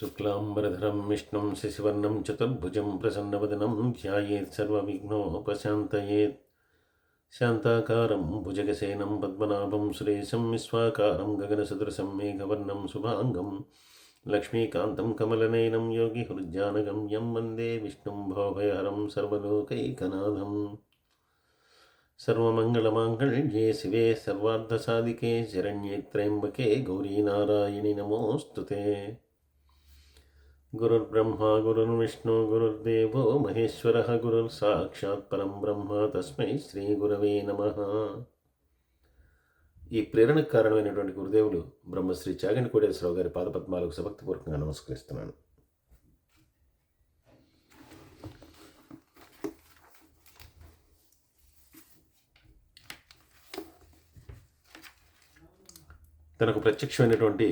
शुक्लाम्बरधरं विष्णुं शशिवर्णं चतुर्भुजं प्रसन्नवदनं ध्यायेत् सर्वविघ्नोपशान्तयेत् शान्ताकारं भुजगसेनं पद्मनाभं सुरेशं विश्वाकारं गगनसदृशं मेघवर्णं शुभाङ्गं लक्ष्मीकान्तं कमलनयनं योगिहृज्जानगं यं वंदे विष्णुं भवभयहरं सर्वलोकैकनाथम्। सर्वमङ्गलमाङ्गल्ये शिवे सर्वार्धसाधिके शरण्ये त्र्यम्बके गौरीनारायणि नमोऽस्तु ते। गुरुर्ब्रह्मा गुरुर्विष्णु गुरुर्देवो महेश्वरः गुरुर्साक्षात् परं బ్రహ్మ తస్మై శ్రీ గురవే నమ ఈ ప్రేరణకు కారణమైనటువంటి గురుదేవులు బ్రహ్మశ్రీ చాగంటి కోటేశ్వరరావు గారి పాదపద్మాలకు సభక్తిపూర్వకంగా నమస్కరిస్తున్నాను తనకు ప్రత్యక్షమైనటువంటి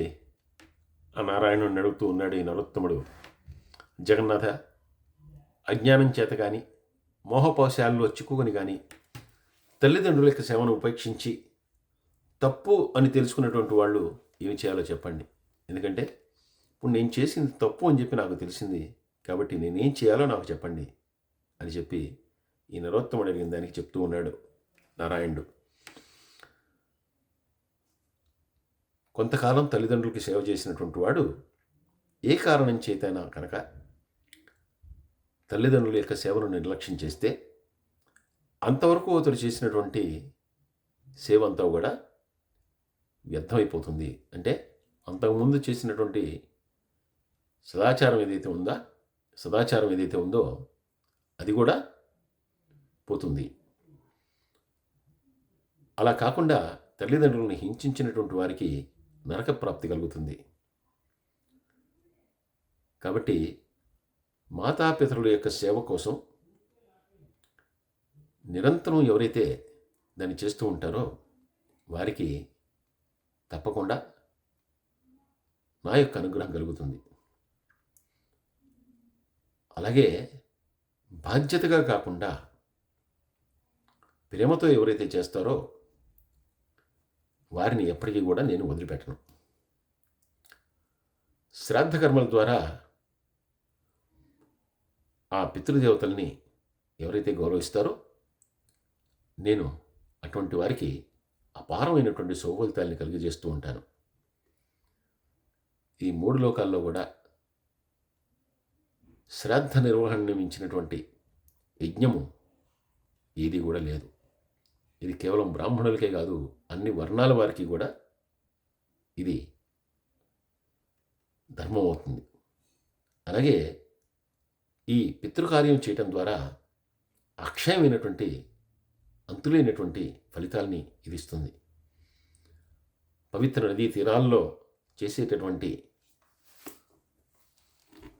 ఆ నారాయణుడిని అడుగుతూ ఉన్నాడు ఈ నరోత్తముడు జగన్నాథ అజ్ఞానం చేత కానీ మోహపాశాల్లో చిక్కుకొని కానీ తల్లిదండ్రుల యొక్క సేవను ఉపేక్షించి తప్పు అని తెలుసుకున్నటువంటి వాళ్ళు ఏమి చేయాలో చెప్పండి. ఎందుకంటే ఇప్పుడు నేను చేసింది తప్పు అని చెప్పి నాకు తెలిసింది కాబట్టి నేనేం చేయాలో నాకు చెప్పండి అని చెప్పి ఈ నరోత్తముడు అడిగిన దానికి చెప్తూ ఉన్నాడు నారాయణుడు. కొంతకాలం తల్లిదండ్రులకి సేవ చేసినటువంటి వాడు ఏ కారణం చేతైనా కనుక తల్లిదండ్రుల యొక్క సేవను నిర్లక్ష్యం చేస్తే అంతవరకు అతడు చేసినటువంటి సేవ అంతా కూడా వ్యర్థమైపోతుంది. అంటే అంతకుముందు చేసినటువంటి సదాచారం ఏదైతే ఉందో సదాచారం ఏదైతే ఉందో అది కూడా పోతుంది. అలా కాకుండా తల్లిదండ్రులను హింసించినటువంటి వారికి నరక ప్రాప్తి కలుగుతుంది. కాబట్టి మాతాపితరుల యొక్క సేవ కోసం నిరంతరం ఎవరైతే దాన్ని చేస్తూ ఉంటారో వారికి తప్పకుండా నా యొక్క అనుగ్రహం కలుగుతుంది. అలాగే బాధ్యతగా కాకుండా ప్రేమతో ఎవరైతే చేస్తారో వారిని ఎప్పటికీ కూడా నేను వదిలిపెట్టను. శ్రాద్ధ కర్మల ద్వారా ఆ పితృదేవతల్ని ఎవరైతే గౌరవిస్తారో నేను అటువంటి వారికి అపారమైనటువంటి సౌఫలితాల్ని కలిగజేస్తూ ఉంటాను. ఈ మూడు లోకాల్లో కూడా శ్రాద్ధ నిర్వహణ మించినటువంటి యజ్ఞము ఏది కూడా లేదు. ఇది కేవలం బ్రాహ్మణులకే కాదు అన్ని వర్ణాల వారికి కూడా ఇది ధర్మం అవుతుంది అలాగే ఈ పితృకార్యం చేయటం ద్వారా అక్షయమైనటువంటి అంతులేనటువంటి ఫలితాల్ని ఇది ఇస్తుంది. పవిత్ర నదీ తీరాల్లో చేసేటటువంటి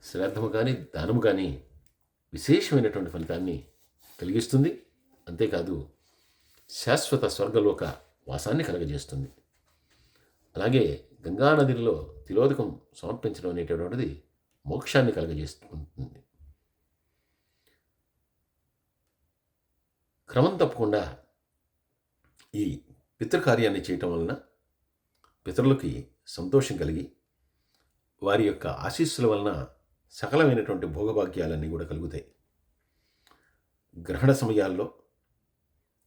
శ్రాద్ధము కానీ దానము కానీ విశేషమైనటువంటి ఫలితాన్ని కలిగిస్తుంది. అంతేకాదు శాశ్వత స్వర్గలోక వాసాన్ని కలగజేస్తుంది. అలాగే గంగానదిలో తిలోదకం సమర్పించడం అనేటటువంటిది మోక్షాన్ని కలగజేస్తుంది. క్రమం తప్పకుండా ఈ పితృకార్యాన్ని చేయటం వలన పితరులకి సంతోషం కలిగి వారి యొక్క ఆశీస్సుల వలన సకలమైనటువంటి భోగభాగ్యాలన్నీ కూడా కలుగుతాయి. గ్రహణ సమయాల్లో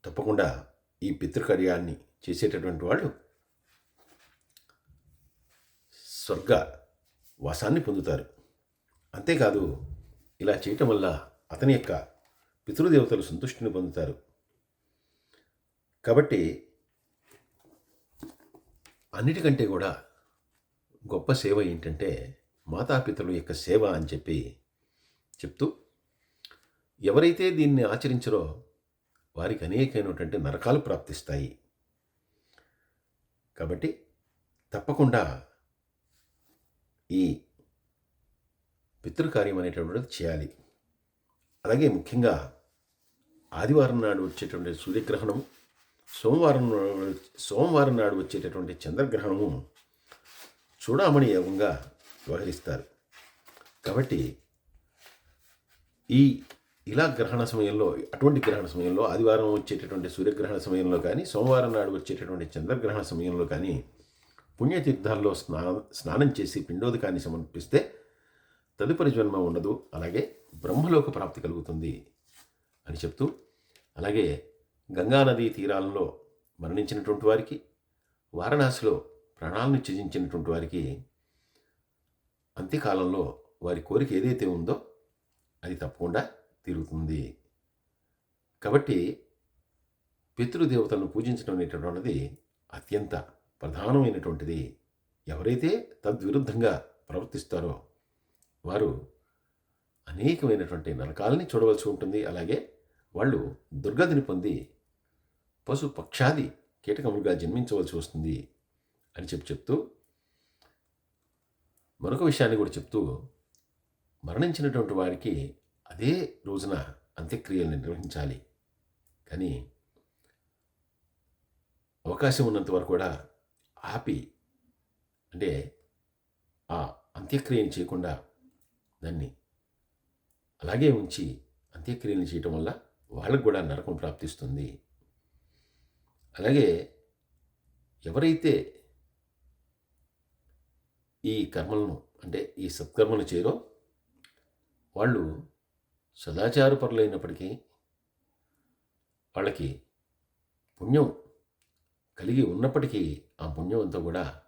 తప్పకుండా ఈ పితృకార్యాన్ని చేసేటటువంటి వాళ్ళు స్వర్గ వాసాన్ని పొందుతారు. అంతేకాదు ఇలా చేయటం వల్ల అతని యొక్క పితృదేవతలు సంతుష్టిని పొందుతారు. కాబట్టి అన్నిటికంటే కూడా గొప్ప సేవ ఏంటంటే మాతాపితరుల యొక్క సేవ అని చెప్పి చెప్తూ ఎవరైతే దీన్ని ఆచరించరో వారికి అనేకమైనటువంటి నరకాలు ప్రాప్తిస్తాయి. కాబట్టి తప్పకుండా ఈ పితృకార్యం అనేటటువంటిది చేయాలి. అలాగే ముఖ్యంగా ఆదివారం నాడు వచ్చేటువంటి సూర్యగ్రహణము సోమవారం సోమవారం నాడు వచ్చేటటువంటి చంద్రగ్రహణము చూడామణి యోగంగా వ్యవహరిస్తారు. కాబట్టి ఈ ఇలా గ్రహణ సమయంలో అటువంటి గ్రహణ సమయంలో ఆదివారం వచ్చేటటువంటి సూర్యగ్రహణ సమయంలో కానీ సోమవారం నాడు వచ్చేటటువంటి చంద్రగ్రహణ సమయంలో కానీ పుణ్యతీర్థాల్లో స్నా స్నానం చేసి పిండోదకాన్ని సమర్పిస్తే తదుపరి జన్మ ఉండదు. అలాగే బ్రహ్మలోక ప్రాప్తి కలుగుతుంది. అని చెప్తూ అలాగే గంగానదీ తీరాలలో మరణించినటువంటి వారికి వారణాసిలో ప్రాణాలను త్యజించినటువంటి వారికి అంత్యకాలంలో వారి కోరిక ఏదైతే ఉందో అది తప్పకుండా తీరుతుంది. కాబట్టి పితృదేవతలను పూజించడం అనేటటువంటిది అత్యంత ప్రధానమైనటువంటిది. ఎవరైతే తద్విరుద్ధంగా ప్రవర్తిస్తారో వారు అనేకమైనటువంటి నరకాలని చూడవలసి ఉంటుంది. అలాగే వాళ్ళు దుర్గతిని పొంది పశు పక్షాది కీటకములుగా జన్మించవలసి వస్తుంది అని చెప్పి చెప్తూ మరొక విషయాన్ని కూడా చెప్తూ మరణించినటువంటి వారికి అదే రోజున అంత్యక్రియలు నిర్వహించాలి. కానీ అవకాశం ఉన్నంత వరకు కూడా ఆపి అంటే ఆ అంత్యక్రియను చేయకుండా దాన్ని అలాగే ఉంచి అంత్యక్రియలు చేయటం వల్ల వాళ్ళకు కూడా నరకం ప్రాప్తిస్తుంది. అలాగే ఎవరైతే ఈ కర్మలను అంటే ఈ సత్కర్మలు చేయరో వాళ్ళు సదాచారపరులైనప్పటికీ వాళ్ళకి పుణ్యం కలిగి ఉన్నప్పటికీ ఆ పుణ్యం అంతా కూడా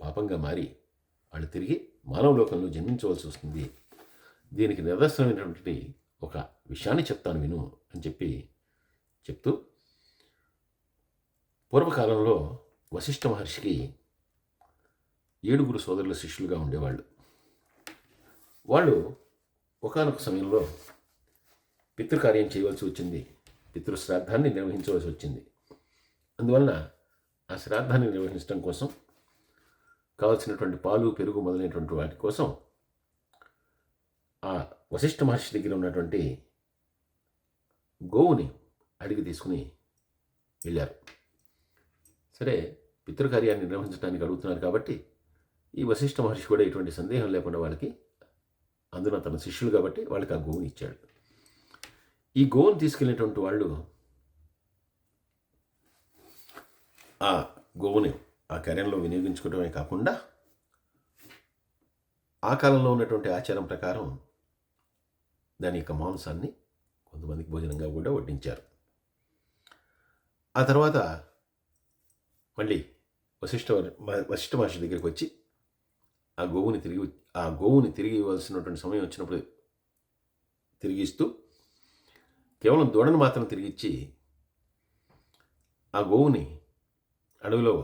పాపంగా మారి వాళ్ళు తిరిగి మానవ లోకంలో జన్మించవలసి వస్తుంది. దీనికి నిదర్శనమైనటువంటి ఒక విషయాన్ని చెప్తాను విను. అని చెప్పి చెప్తూ పూర్వకాలంలో వశిష్ఠ మహర్షికి ఏడుగురు సోదరుల శిష్యులుగా ఉండేవాళ్ళు. వాళ్ళు ఒకనొక సమయంలో పితృకార్యం చేయవలసి వచ్చింది. పితృశ్రాద్ధాన్ని నిర్వహించవలసి వచ్చింది. అందువలన ఆ శ్రాద్ధాన్ని నిర్వహించడం కోసం కావలసినటువంటి పాలు పెరుగు మొదలైనటువంటి వాటి కోసం ఆ వశిష్ఠ మహర్షి దగ్గర ఉన్నటువంటి గోవుని అడిగి తీసుకుని వెళ్ళారు. సరే పితృకార్యాన్ని నిర్వహించడానికి అడుగుతున్నారు కాబట్టి ఈ వశిష్ఠ మహర్షి కూడా ఎటువంటి సందేహం లేకుండా వాళ్ళకి అందున తన శిష్యులు కాబట్టి వాళ్ళకి ఆ గోవుని ఇచ్చాడు. ఈ గోవుని తీసుకెళ్ళినటువంటి వాళ్ళు ఆ గోవుని ఆ కార్యంలో వినియోగించుకోవడమే కాకుండా ఆ కాలంలో ఉన్నటువంటి ఆచారం ప్రకారం దాని యొక్క మాంసాన్ని కొంతమందికి భోజనంగా కూడా వడ్డించారు. ఆ తర్వాత మళ్ళీ వశిష్ఠ వశిష్ఠ మహర్షి దగ్గరికి వచ్చి ఆ గోవుని తిరిగి ఆ గోవుని తిరిగి ఇవ్వాల్సినటువంటి సమయం వచ్చినప్పుడు తిరిగి ఇస్తూ కేవలం దూడను మాత్రం తిరిగి ఇచ్చి ఆ గోవుని అడవిలో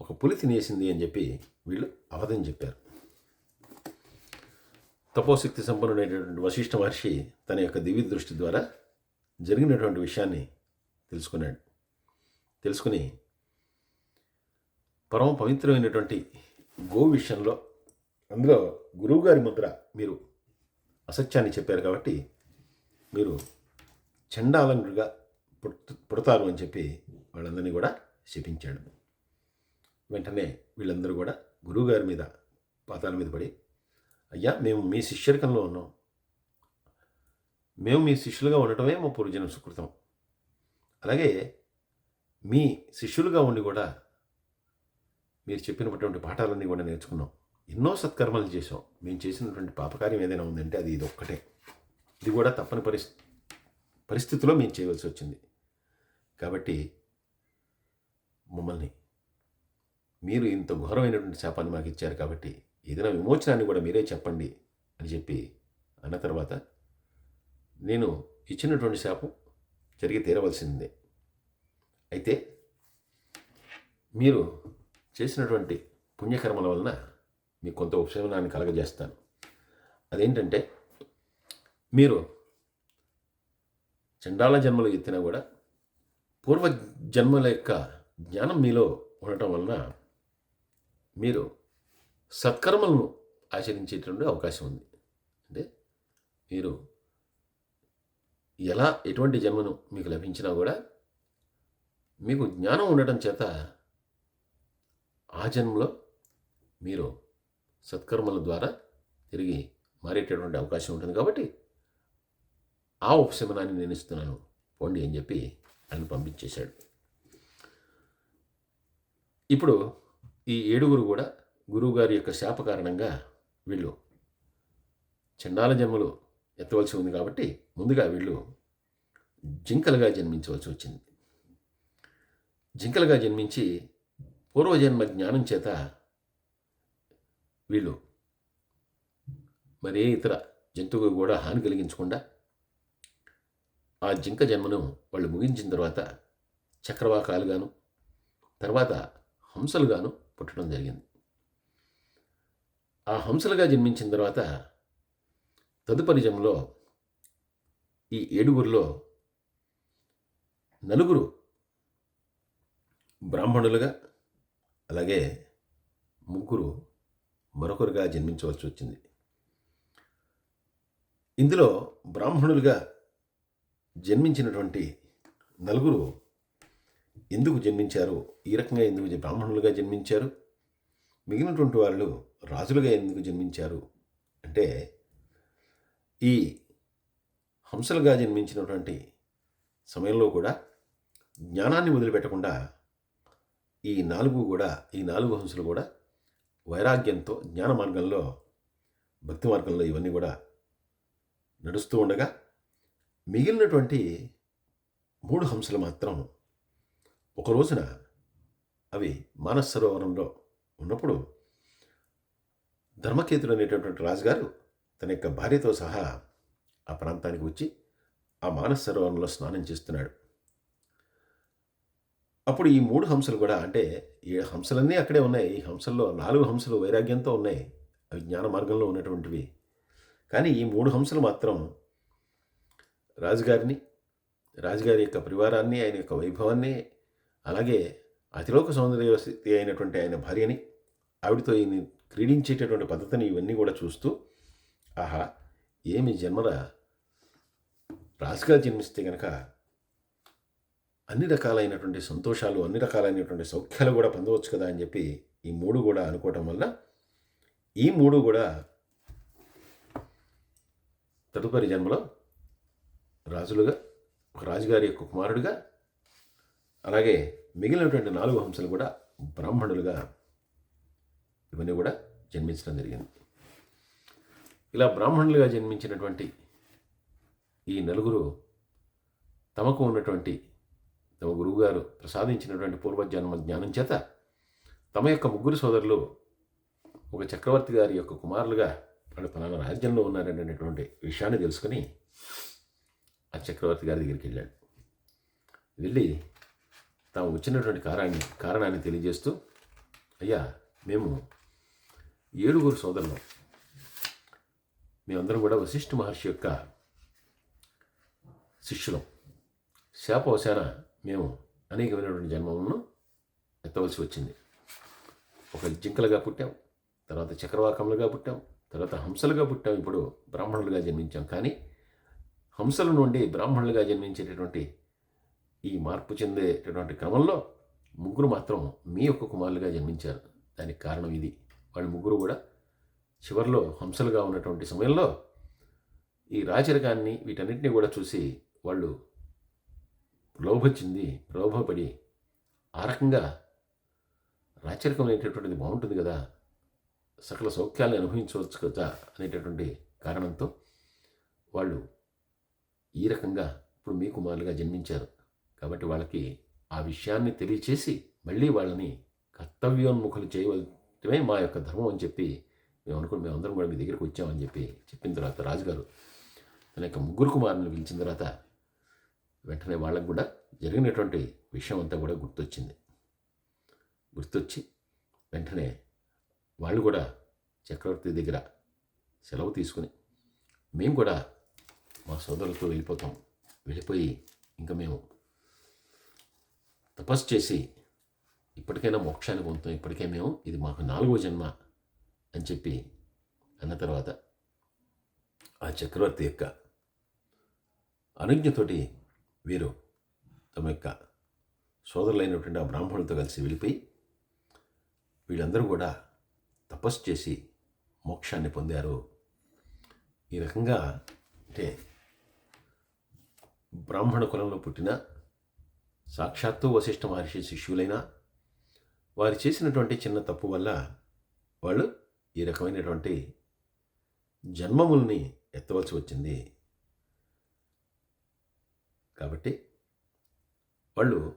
ఒక పులి తినేసింది అని చెప్పి వీళ్ళు అబద్ధం చెప్పారు. తపోశక్తి సంపన్నుడైనటువంటి వశిష్ఠ మహర్షి తన యొక్క దివ్య దృష్టి ద్వారా జరిగినటువంటి విషయాన్ని తెలుసుకున్నాడు. తెలుసుకుని పరమ పవిత్రమైనటువంటి గో విషయంలో అందులో గురువుగారి ముద్ర మీరు అసత్యాన్ని చెప్పారు కాబట్టి మీరు చండాలంగుడిగా పుట్ పుడతారు అని చెప్పి వాళ్ళందరినీ కూడా శపించాడు. వెంటనే వీళ్ళందరూ కూడా గురువుగారి మీద పాతాల మీద పడి అయ్యా మేము మీ శిష్యరికంలో ఉన్నాం. మేము మీ శిష్యులుగా ఉండటమే మా పూర్వజన్మ సుకృతం. అలాగే మీ శిష్యులుగా ఉండి కూడా మీరు చెప్పినటువంటి పాఠాలన్నీ కూడా నేర్చుకున్నాం. ఎన్నో సత్కర్మలు చేసాం మేము చేసినటువంటి పాపకార్యం ఏదైనా ఉందంటే అది ఇది ఒక్కటే ఇది కూడా తప్పని పరిస్థి పరిస్థితిలో మేము చేయవలసి వచ్చింది. కాబట్టి మమ్మల్ని మీరు ఇంత ఘోరమైనటువంటి శాపాన్ని మాకు ఇచ్చారు కాబట్టి ఏదైనా విమోచనాన్ని కూడా మీరే చెప్పండి అని చెప్పి అన్న తర్వాత నేను ఇచ్చినటువంటి శాపం జరిగి తీరవలసిందే. అయితే మీరు చేసినటువంటి పుణ్యకర్మల వలన మీకు కొంత ఉపశమనాన్ని కలగజేస్తాను. అదేంటంటే మీరు చండాల జన్మలు ఎత్తినా కూడా పూర్వ జన్మల యొక్క జ్ఞానం మీలో ఉండటం వలన మీరు సత్కర్మలను ఆచరించేటువంటి అవకాశం ఉంది. అంటే మీరు ఎలా ఎటువంటి జన్మను మీకు లభించినా కూడా మీకు జ్ఞానం ఉండటం చేత ఆ జన్మలో మీరు సత్కర్మల ద్వారా తిరిగి మారేటటువంటి అవకాశం ఉంటుంది కాబట్టి ఆ ఉపశమనాన్ని నేను ఇస్తున్నాను పోండి అని చెప్పి ఆయన పంపించేశాడు. ఇప్పుడు ఈ ఏడుగురు కూడా గురువుగారి యొక్క శాప కారణంగా వీళ్ళు చండాల జన్మలు ఎత్తవలసి ఉంది కాబట్టి ముందుగా వీళ్ళు జింకలుగా జన్మించవలసి వచ్చింది. జింకలుగా జన్మించి పూర్వజన్మ జ్ఞానం చేత వీళ్ళు మరే ఇతర జంతువుకు కూడా హాని కలిగించకుండా ఆ జింక జన్మను వాళ్ళు ముగించిన తర్వాత చక్రవాకాలుగాను తర్వాత హంసలుగాను పుట్టడం జరిగింది. ఆ హంసలుగా జన్మించిన తర్వాత తదుపరి జంలో ఈ ఏడుగురిలో నలుగురు బ్రాహ్మణులుగా అలాగే ముగ్గురు మరొకరుగా జన్మించవలసి వచ్చింది. ఇందులో బ్రాహ్మణులుగా జన్మించినటువంటి నలుగురు ఎందుకు జన్మించారు? ఈ రకంగా ఎందుకు బ్రాహ్మణులుగా జన్మించారు? మిగిలినటువంటి వాళ్ళు రాజులుగా ఎందుకు జన్మించారు? అంటే ఈ హంసలుగా జన్మించినటువంటి సమయంలో కూడా జ్ఞానాన్ని వదిలిపెట్టకుండా ఈ నాలుగు కూడా ఈ నాలుగు హంసలు కూడా వైరాగ్యంతో జ్ఞాన మార్గంలో భక్తి మార్గంలో ఇవన్నీ కూడా నడుస్తూ ఉండగా మిగిలినటువంటి మూడు హంసలు మాత్రం ఒక రోజున అవి మానస్ సరోవరంలో ఉన్నప్పుడు ధర్మకేతుడు అనేటటువంటి రాజుగారు తన యొక్క భార్యతో సహా ఆ ప్రాంతానికి వచ్చి ఆ మానస సరోవరంలో స్నానం చేస్తున్నాడు. అప్పుడు ఈ మూడు హంసలు కూడా అంటే ఈ హంసలన్నీ అక్కడే ఉన్నాయి. ఈ హంసల్లో నాలుగు హంసలు వైరాగ్యంతో ఉన్నాయి. అవి జ్ఞాన మార్గంలో ఉన్నటువంటివి. కానీ ఈ మూడు హంసలు మాత్రం రాజుగారిని రాజుగారి యొక్క పరివారాన్ని ఆయన యొక్క వైభవాన్ని అలాగే అతిలోక సౌందర్యవతి అయినటువంటి ఆయన భార్యని ఆవిడతో ఈయన క్రీడించేటటువంటి పద్ధతిని ఇవన్నీ కూడా చూస్తూ ఆహా ఏమి జన్మరా రాజుగా జన్మిస్తే గనక అన్ని రకాలైనటువంటి సంతోషాలు అన్ని రకాలైనటువంటి సౌఖ్యాలు కూడా పొందవచ్చు కదా అని చెప్పి ఈ మూడు కూడా అనుకోవటం వల్ల ఈ మూడు కూడా తదుపరి జన్మలో రాజులుగా ఒక రాజుగారి యొక్క కుమారుడిగా అలాగే మిగిలినటువంటి నాలుగు హంసలు కూడా బ్రాహ్మణులుగా ఇవన్నీ కూడా జన్మించడం జరిగింది. ఇలా బ్రాహ్మణులుగా జన్మించినటువంటి ఈ నలుగురు తమకు ఉన్నటువంటి తమ గురువుగారు ప్రసాదించినటువంటి పూర్వజన్మ జ్ఞానం చేత తమ యొక్క ముగ్గురు సోదరులు ఒక చక్రవర్తి గారి యొక్క కుమారులుగా వాళ్ళు పలానా రాజ్యంలో ఉన్నారనేటువంటి విషయాన్ని తెలుసుకుని ఆ చక్రవర్తి గారి దగ్గరికి వెళ్ళాడు. వెళ్ళి తాము వచ్చినటువంటి కారణాన్ని కారణాన్ని తెలియజేస్తూ అయ్యా మేము ఏడుగురు సోదరులు. మేమందరం కూడా వశిష్ఠ మహర్షి యొక్క శిష్యులం. శాపవశాన మేము అనేకమైనటువంటి జన్మలను ఎత్తవలసి వచ్చింది. ఒక జింకలుగా పుట్టాం తర్వాత చక్రవాకములుగా పుట్టాం తర్వాత హంసలుగా పుట్టాం ఇప్పుడు బ్రాహ్మణులుగా జన్మించాం. కానీ హంసల నుండి బ్రాహ్మణులుగా జన్మించేటటువంటి ఈ మార్పు చెందేటటువంటి క్రమంలో ముగ్గురు మాత్రం మీ యొక్క కుమారులుగా జన్మించారు. దానికి కారణం ఇది. వాళ్ళు ముగ్గురు కూడా చివరిలో హంసలుగా ఉన్నటువంటి సమయంలో ఈ రాచరికాన్ని వీటన్నిటిని కూడా చూసి వాళ్ళు లోభ చెంది లోభపడి ఆ రకంగా రాచరికం అనేటటువంటిది బాగుంటుంది కదా సకల సౌఖ్యాలను అనుభవించవచ్చు కదా అనేటటువంటి కారణంతో వాళ్ళు ఈ రకంగా ఇప్పుడు మీ కుమారులుగా జన్మించారు. కాబట్టి వాళ్ళకి ఆ విషయాన్ని తెలియచేసి మళ్ళీ వాళ్ళని కర్తవ్యోన్ముఖులు ఇవే మా యొక్క ధర్మం అని చెప్పి మేము అనుకుని మేము అందరం కూడా మీ దగ్గరికి వచ్చామని చెప్పి చెప్పిన తర్వాత రాజుగారు తన యొక్క ముగ్గురు కుమారుని పిలిచిన తర్వాత వెంటనే వాళ్ళకు కూడా జరిగినటువంటి విషయం అంతా కూడా గుర్తొచ్చింది. గుర్తొచ్చి వెంటనే వాళ్ళు కూడా చక్రవర్తి దగ్గర సెలవు తీసుకుని మేము కూడా మా సోదరులతో వెళ్ళిపోతాం. వెళ్ళిపోయి ఇంకా మేము తపస్సు చేసి ఇప్పటికైనా మోక్షాన్ని పొందుతాం. ఇప్పటికే మేము ఇది మాకు నాలుగో జన్మ అని చెప్పి అన్న తర్వాత ఆ చక్రవర్తి యొక్క అనుజ్ఞతోటి వీరు తమ యొక్క సోదరులైనటువంటి ఆ బ్రాహ్మణులతో కలిసి వెళ్ళిపోయి వీళ్ళందరూ కూడా తపస్సు చేసి మోక్షాన్ని పొందారు. ఈ రకంగా అంటే బ్రాహ్మణ కులంలో పుట్టిన సాక్షాత్తు వశిష్ఠ మహర్షి శిష్యులైనా వారు చేసినటువంటి చిన్న తప్పు వల్ల వాళ్ళు ఈ రకమైనటువంటి జన్మముల్ని ఎత్తవలసి వచ్చింది. కాబట్టి వాళ్ళు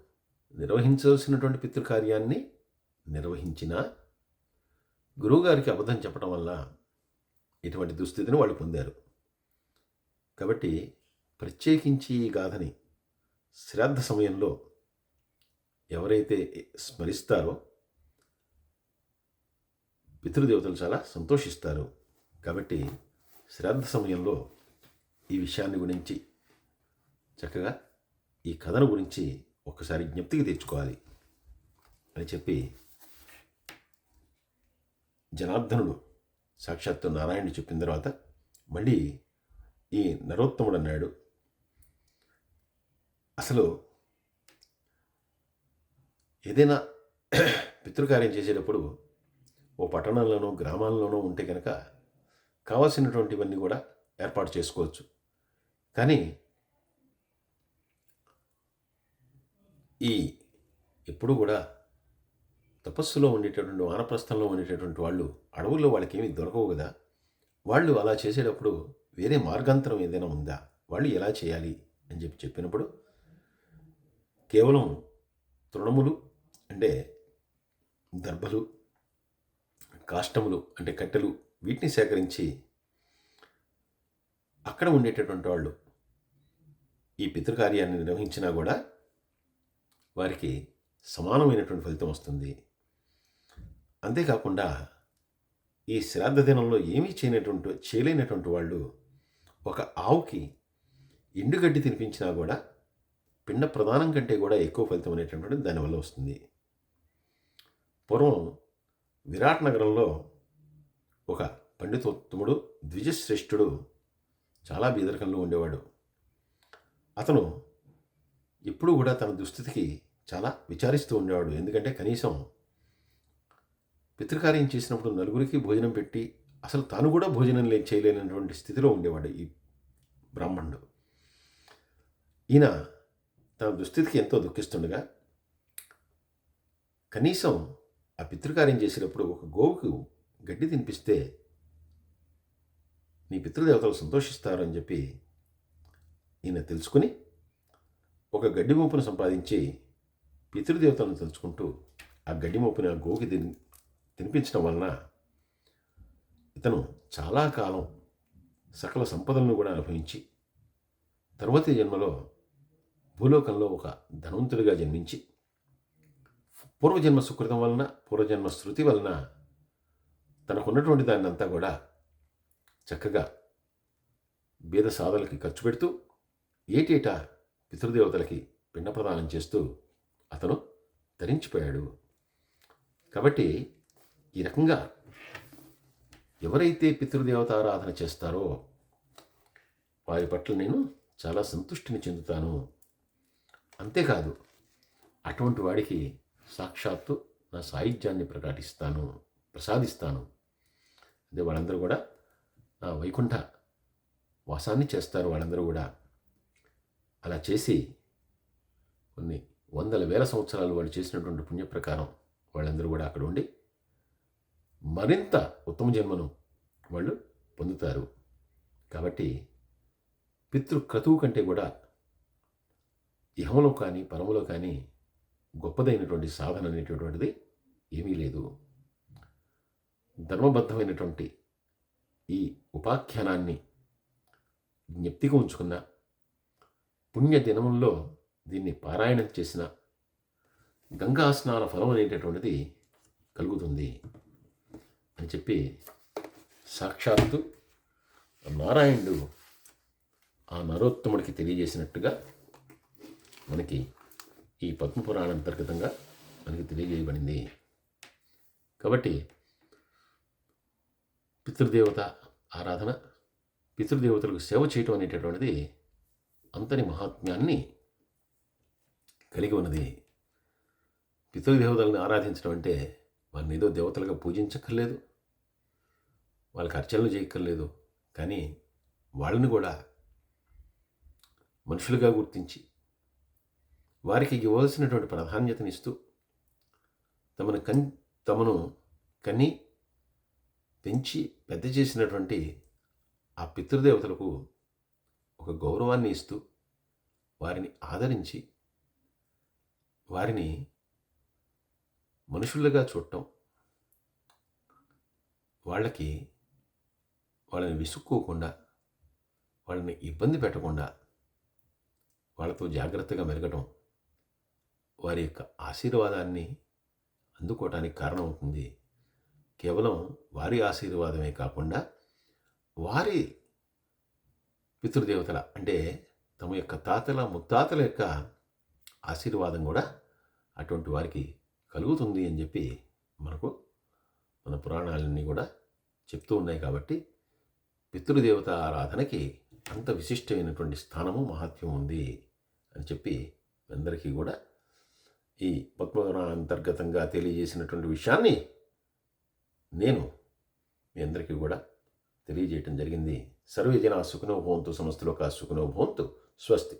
నిర్వహించవలసినటువంటి పితృకార్యాన్ని నిర్వహించిన గురువుగారికి అబద్ధం చెప్పడం వల్ల ఇటువంటి దుస్థితిని వాళ్ళు పొందారు. కాబట్టి ప్రత్యేకించి ఈ గాథని శ్రాద్ధ సమయంలో ఎవరైతే స్మరిస్తారో పితృదేవతలు చాలా సంతోషిస్తారు. కాబట్టి శ్రాద్ధ సమయంలో ఈ విషయాన్ని గురించి చక్కగా ఈ కథను గురించి ఒక్కసారి జ్ఞప్తికి తెచ్చుకోవాలి అని చెప్పి జనార్దనుడు సాక్షాత్తు నారాయణుడు చెప్పిన తర్వాత మళ్ళీ ఈ నరోత్తముడు అన్నాడు. అసలు ఏదైనా పితృకార్యం చేసేటప్పుడు ఓ పట్టణంలోనో గ్రామాల్లోనో ఉంటే కనుక కావాల్సినటువంటివన్నీ కూడా ఏర్పాటు చేసుకోవచ్చు. కానీ ఈ ఎప్పుడు కూడా తపస్సులో ఉండేటటువంటి వానప్రస్థంలో ఉండేటటువంటి వాళ్ళు అడవుల్లో వాళ్ళకి ఏమీ దొరకవు కదా. వాళ్ళు అలా చేసేటప్పుడు వేరే మార్గాంతరం ఏదైనా ఉందా? వాళ్ళు ఎలా చేయాలి అని చెప్పి చెప్పినప్పుడు కేవలం తృణములు అంటే దర్భలు కాష్టములు అంటే కట్టెలు వీటిని సేకరించి అక్కడ ఉండేటటువంటి వాళ్ళు ఈ పితృకార్యాన్ని నిర్వహించినా కూడా వారికి సమానమైనటువంటి ఫలితం వస్తుంది. అంతేకాకుండా ఈ శ్రాద్ధ దినంలో ఏమీ చేయనటువంటి చేయలేనటువంటి వాళ్ళు ఒక ఆవుకి ఎండుగడ్డి తినిపించినా కూడా పిండ ప్రధానం కంటే కూడా ఎక్కువ ఫలితం అనేటువంటిది దానివల్ల వస్తుంది. పూర్వం విరాట్ నగరంలో ఒక పండితోత్తముడు ద్విజశ్రేష్ఠుడు చాలా బీదరికంలో ఉండేవాడు. అతను ఎప్పుడూ కూడా తన దుస్థితికి చాలా విచారిస్తూ ఉండేవాడు. ఎందుకంటే కనీసం పితృకార్యం చేసినప్పుడు నలుగురికి భోజనం పెట్టి అసలు తాను కూడా భోజనం లే చేయలేనటువంటి స్థితిలో ఉండేవాడు ఈ బ్రాహ్మణుడు. ఈయన తన దుస్థితికి ఎంతో దుఃఖిస్తుండగా కనీసం ఆ పితృకార్యం చేసేటప్పుడు ఒక గోవుకు గడ్డి తినిపిస్తే నీ పితృదేవతలు సంతోషిస్తారు అని చెప్పి ఈయన తెలుసుకుని ఒక గడ్డి మోపును సంపాదించి పితృదేవతలను తెలుసుకుంటూ ఆ గడ్డి మోపుని ఆ గోవుకి తిని తినిపించడం వలన ఇతను చాలా కాలం సకల సంపదలను కూడా అనుభవించి తర్వాతి జన్మలో భూలోకంలో ఒక ధనవంతుడిగా జన్మించి పూర్వజన్మ సుకృతం వలన పూర్వజన్మ శృతి వలన తనకున్నటువంటి దాన్ని అంతా కూడా చక్కగా బీద సాధలకి ఖర్చు పెడుతూ ఏటేటా పితృదేవతలకి పిండ ప్రదానం చేస్తూ అతను ధరించిపోయాడు. కాబట్టి ఈ రకంగా ఎవరైతే పితృదేవతారాధన చేస్తారో వారి పట్ల నేను చాలా సంతుష్టిని చెందుతాను. అంతేకాదు అటువంటి వాడికి సాక్షాత్తు నా సాహిత్యాన్ని ప్రకటిస్తాను ప్రసాదిస్తాను. అదే వాళ్ళందరూ కూడా నా వైకుంఠ వాసాన్ని చేస్తారు వాళ్ళందరూ కూడా. అలా చేసి కొన్ని వందల వేల సంవత్సరాలు వాళ్ళు చేసినటువంటి పుణ్య ప్రకారం వాళ్ళందరూ కూడా అక్కడ ఉండి మరింత ఉత్తమ జన్మను వాళ్ళు పొందుతారు. కాబట్టి పితృ క్రతువు కంటే కూడా ఇహంలో కానీ పరములో కానీ గొప్పదైనటువంటి సాధన అనేటటువంటిది ఏమీ లేదు. ధర్మబద్ధమైనటువంటి ఈ ఉపాఖ్యానాన్ని జ్ఞప్తిగా ఉంచుకున్న పుణ్యదినముల్లో దీన్ని పారాయణం చేసిన గంగా స్నాన ఫలం అనేటటువంటిది కలుగుతుంది అని చెప్పి సాక్షాత్తు నారాయణుడు ఆ నరోత్తముడికి తెలియజేసినట్టుగా మనకి ఈ పద్మపురాణ అంతర్గతంగా మనకి తెలియజేయబడింది. కాబట్టి పితృదేవత ఆరాధన పితృదేవతలకు సేవ చేయటం అనేటటువంటిది అంతని మహాత్మ్యాన్ని కలిగి ఉన్నది. పితృదేవతలను ఆరాధించడం అంటే వారిని ఏదో దేవతలుగా పూజించక్కర్లేదు వాళ్ళకి అర్చనలు చేయక్కర్లేదు కానీ వాళ్ళని కూడా మనుషులుగా గుర్తించి వారికి ఇవ్వాల్సినటువంటి ప్రాధాన్యతనిస్తూ తమను కన్ తమను కని పెంచి పెద్ద చేసినటువంటి ఆ పితృదేవతలకు ఒక గౌరవాన్ని ఇస్తూ వారిని ఆదరించి వారిని మనుషులుగా చూడటం వాళ్ళకి వాళ్ళని విసుక్కోకుండా వాళ్ళని ఇబ్బంది పెట్టకుండా వాళ్ళతో జాగ్రత్తగా మెలగటం వారి యొక్క ఆశీర్వాదాన్ని అందుకోవటానికి కారణమవుతుంది. కేవలం వారి ఆశీర్వాదమే కాకుండా వారి పితృదేవతల అంటే తమ యొక్క తాతల ముత్తాతల యొక్క ఆశీర్వాదం కూడా అటువంటి వారికి కలుగుతుంది అని చెప్పి మనకు మన పురాణాలన్నీ కూడా చెప్తూ ఉన్నాయి కాబట్టి పితృదేవత ఆరాధనకి అంత విశిష్టమైనటువంటి స్థానము మహత్యం ఉంది అని చెప్పి అందరికీ కూడా ఈ పద్మపురాణ అంతర్గతంగా తెలియజేసినటువంటి విషయాన్ని నేను మీ అందరికీ కూడా తెలియజేయటం జరిగింది. సర్వే జన సుఖనోభవంతు సంస్థలో కా సుఖనోభవంతు స్వస్తి.